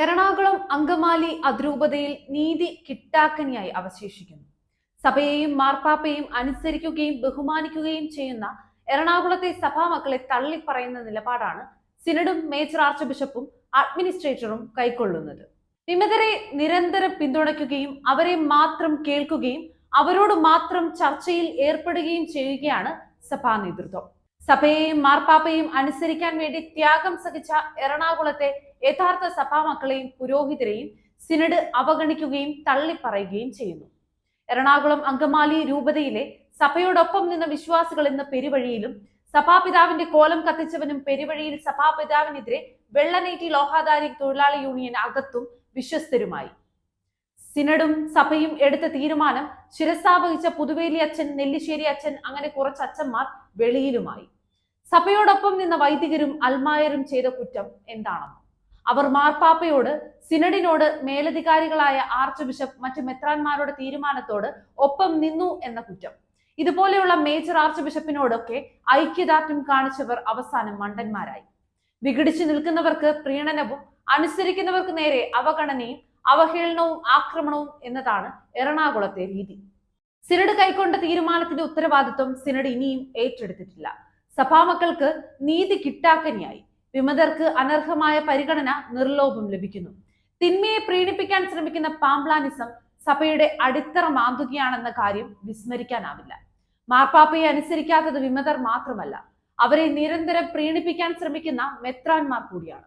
എറണാകുളം അങ്കമാലി അതിരൂപതയിൽ നീതി കിട്ടാക്കനിയായി അവശേഷിക്കുന്നു. സഭയെയും മാർപ്പാപ്പയെയും അനുസരിക്കുകയും ബഹുമാനിക്കുകയും ചെയ്യുന്ന എറണാകുളത്തെ സഭാമക്കളെ തള്ളിപ്പറയുന്ന നിലപാടാണ് സിനഡും മേജർ ആർച്ച് ബിഷപ്പും അഡ്മിനിസ്ട്രേറ്ററും കൈക്കൊള്ളുന്നത്. വിമതരെ നിരന്തരം പിന്തുണയ്ക്കുകയും അവരെ മാത്രം കേൾക്കുകയും അവരോട് മാത്രം ചർച്ചയിൽ ഏർപ്പെടുകയും ചെയ്യുകയാണ് സഭാ നേതൃത്വം. സഭയെയും മാർപ്പാപ്പയും അനുസരിക്കാൻ വേണ്ടി ത്യാഗം സഹിച്ച എറണാകുളത്തെ യഥാർത്ഥ സഭാമക്കളെയും പുരോഹിതരെയും സിനഡ് അവഗണിക്കുകയും തള്ളിപ്പറയുകയും ചെയ്യുന്നു. എറണാകുളം അങ്കമാലി രൂപതയിലെ സഭയോടൊപ്പം നിന്ന വിശ്വാസികൾ ഇന്ന് പെരുവഴിയിലും സഭാപിതാവിന്റെ കോലം കത്തിച്ചവനും പെരുവഴിയിൽ സഭാപിതാവിനെതിരെ വെള്ളനേറ്റി ലോഹാധാരി തൊഴിലാളി യൂണിയൻ അകത്തും വിശ്വസ്തരുമായി. സിനഡും സഭയും എടുത്ത തീരുമാനം ശിരസാവഹിച്ച പുതുവേലി അച്ഛൻ നെല്ലിശ്ശേരി അച്ഛൻ അങ്ങനെ കുറച്ച് അച്ഛന്മാർ വെളിയിലുമായി. സഭയോടൊപ്പം നിന്ന വൈദികരും അൽമായരും ചെയ്ത കുറ്റം എന്താണെന്ന്? അവർ മാർപ്പാപ്പയോട് സിനഡിനോട് മേലധികാരികളായ ആർച്ച് ബിഷപ്പ് മറ്റു മെത്രാന്മാരുടെ തീരുമാനത്തോട് ഒപ്പം നിന്നു എന്ന കുറ്റം. ഇതുപോലെയുള്ള മേജർ ആർച്ച് ബിഷപ്പിനോടൊക്കെ ഐക്യദാർഢ്യം കാണിച്ചവർ അവസാനം മണ്ടന്മാരായി. വിഘടിച്ചു നിൽക്കുന്നവർക്ക് പ്രീണനവും അനുസരിക്കുന്നവർക്ക് നേരെ അവഗണനയും അവഹേളനവും ആക്രമണവും എന്നതാണ് എറണാകുളത്തെ രീതി. സിനഡ് കൈക്കൊണ്ട തീരുമാനത്തിന്റെ ഉത്തരവാദിത്വം സിനഡ് ഇനിയും ഏറ്റെടുത്തിട്ടില്ല. സഭാമക്കൾക്ക് നീതി കിട്ടാക്കനിയായി. വിമതർക്ക് അനർഹമായ പരിഗണന നിർലോഭം ലഭിക്കുന്നു. തിന്മയെ പ്രീണിപ്പിക്കാൻ ശ്രമിക്കുന്ന പാംപ്ലാനിസം സഭയുടെ അടിത്തറ മാന്തുകയാണെന്ന കാര്യം വിസ്മരിക്കാനാവില്ല. മാർപ്പാപ്പയെ അനുസരിക്കാത്തത് വിമതർ മാത്രമല്ല അവരെ നിരന്തരം പ്രീണിപ്പിക്കാൻ ശ്രമിക്കുന്ന മെത്രാന്മാർ കൂടിയാണ്.